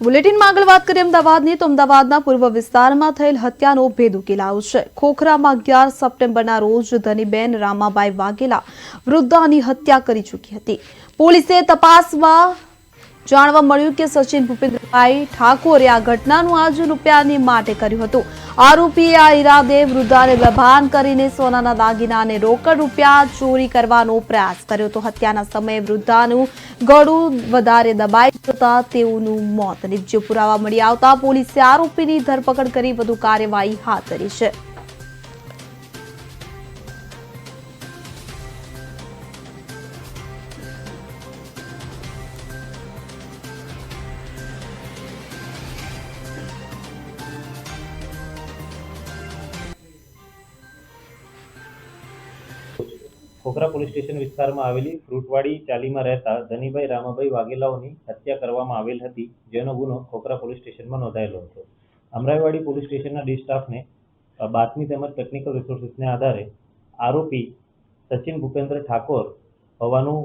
બુલેટિનમાં આગળ વાત કરીએ અમદાવાદની, તો અમદાવાદના પૂર્વ વિસ્તારમાં થયેલ હત્યાનો ભેદ ઉકેલાયો છે. ખોખરામાં અગિયાર સપ્ટેમ્બરના રોજ ધનીબેન રામાબાઈ વાઘેલા વૃદ્ધાની હત્યા કરી ચૂકી હતી. પોલીસે તપાસમાં જાણવા મળ્યું કે સચિન ભૂપેન્દ્રભાઈ ઠાકોરે આ ઘટનાનું આજ રૂપિયાની માટે કર્યું હતું. આરોપીએ આ ઈરાદે વૃદ્ધાને લભાન કરીને સોનાના દાગીના અને રોકડ રૂપિયા ચોરી કરવાનો પ્રયાસ કર્યો તો હત્યાના સમયે વૃદ્ધાનું ગળું વધારે દબાઈ જતા તેઓનું મોત નીપજ્યું. પુરાવા મળી આવતા પોલીસે આરોપીની ધરપકડ કરી વધુ કાર્યવાહી હાથ ધરી છે. ખોખરા પોલીસ સ્ટેશન વિસ્તારમાં આવેલી ફ્રૂટવાડી ચાલીમાં રહેતા ધનીભાઈ, રામાભાઈ વાઘેલાઓની હત્યા કરવામાં આવેલ હતી, જેનો ગુનો ખોખરા પોલીસ સ્ટેશનમાં નોંધાયેલો હતો. અમરાઈવાડી પોલીસ સ્ટેશનના ડિસ્ટાફને બાતમી તેમજ ટેકનિકલ રિસોર્સિસને આધારે આરોપી સચિન ભૂપેન્દ્ર ઠાકોર હોવાનું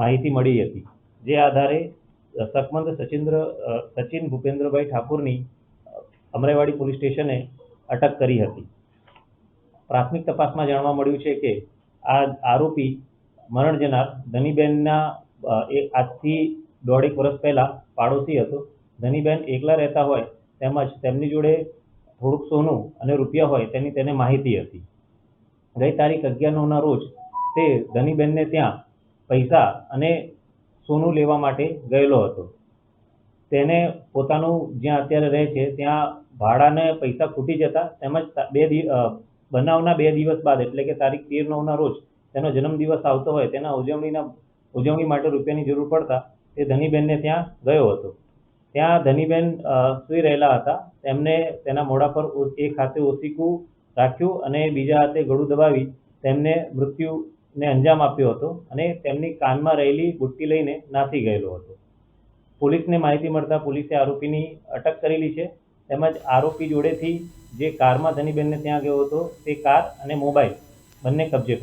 માહિતી મળી હતી. જે આધારે સકમંદ સચિન્દ્ર સચિન ભૂપેન્દ્રભાઈ ઠાકોરની અમરાઈવાડી પોલીસ સ્ટેશને અટક કરી હતી. પ્રાથમિક તપાસમાં જાણવા મળ્યું છે કે આ આરોપી મરણ જનાર ધનીબેનના આજથી દોઢેક વર્ષ પહેલા પાડોશી હતો. ધનીબેન એકલા રહેતા હોય તેમજ તેમની જોડે થોડુંક સોનું અને રૂપિયા હોય તેની તેને માહિતી હતી. ગઈ તારીખ અગિયાર નવના રોજ તે ધનીબેનને ત્યાં પૈસા અને સોનું લેવા માટે ગયેલો હતો. તેને પોતાનું જ્યાં અત્યારે રહે છે ત્યાં ભાડાને પૈસા ખૂટી જતા તેમજ બે બનાવના બે દિવસ બાદ, એટલે કે તારીખ તેર નવના રોજ, તેનો જન્મદિવસ આવતો હોય, તેના ઉજવણીના, ઉજવણી માટે રૂપિયાની જરૂર પડતા તે ધનીબેનને ત્યાં ગયો હતો. ત્યાં ધનીબેન સૂઈ રહેલા હતા. તેમને તેના મોઢા પર એક હાથે ઓસીકું રાખ્યું અને બીજા હાથે ગળું દબાવી તેમને મૃત્યુને અંજામ આપ્યો હતો અને તેમની કાનમાં રહેલી બુટ્ટી લઈને નાસી ગયેલો હતો. પોલીસને માહિતી મળતા પોલીસે આરોપીની અટક કરેલી છે. તેમજ આરોપી જોડેથી જે કારમાં ધનીબેનને ત્યાં ગયો હતો તે કાર અને મોબાઈલ બંને કબજે કરેલ